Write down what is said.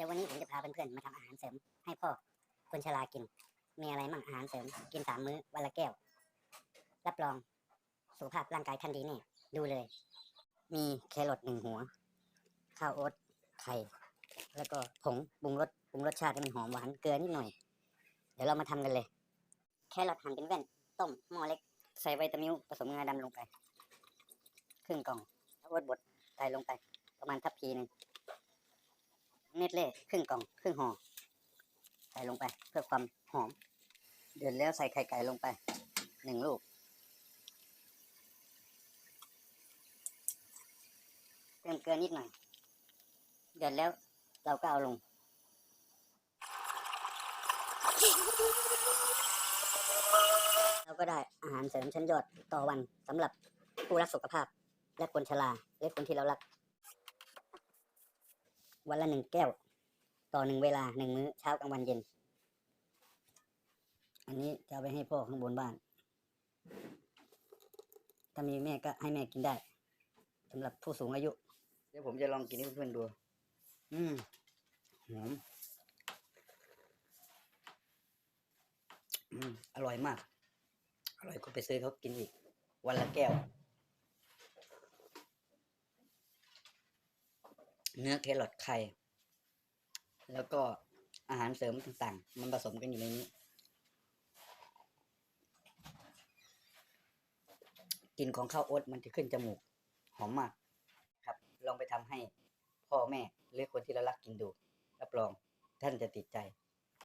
ดี๋ยววันนี้ผมจะพาเพื่อนๆมาทำอาหารเสริมให้พ่อคนชรากิน มีอะไรมั่งอาหารเสริม กินสามมื้อวันละแก้ว รับรองสุขภาพร่างกายท่านดีแน่ดูเลย มีแครอทหนึ่งหัว ข้าวโอ๊ตไข่แล้วก็ผงปรุงรสปรุงรสชาติให้มันหอมหวานเกลือนิดหน่อย เดี๋ยวเรามาทำกันเลย แครอทหั่นเป็นแว่น ต้มหม้อเล็ก ใส่ไวตามิลผสมงาดำลงไป ครึ่งกล่องข้าวโอ๊ตบดใส่ลงไป ประมาณทัพพีหนึ่ง เนตเล่ครึ่งกล่องครึ่งห่อใส่ลงไปเพื่อความหอม เดือดแล้วใส่ไข่ไก่ลงไปหนึ่งลูกเติมเกลือนิดหน่อย เดือดแล้วเราก็เอาลง เราก็ได้อาหารเสริมชั้นยอดต่อวันสำหรับผู้รักสุขภาพ และคนชราและคนที่เรารัก วันละหนึ่งแก้ว ต่อหนึ่งเวลาหนึ่งมื้อเช้ากลางวันเย็น อันนี้จะเอาไปให้พ่อข้างบนบ้าน ถ้ามีแม่ก็ให้แม่กินได้สำหรับผู้สูงอายุ เดี๋ยวผมจะลองกินให้เพื่อนๆดู อืมหอมอืมอร่อยมาก อร่อยก็ไปซื้อเขากินอีก วันละแก้ว เนื้อแครอทไข่แล้วก็อาหารเสริมต่างๆ มันผสมกันอยู่ในนี้ กินของข้าวโอ๊ตมันจะขึ้นจมูก หอมมากครับ ลองไปทำให้พ่อแม่หรือคนที่เรารักกินดู รับรองท่านจะติดใจ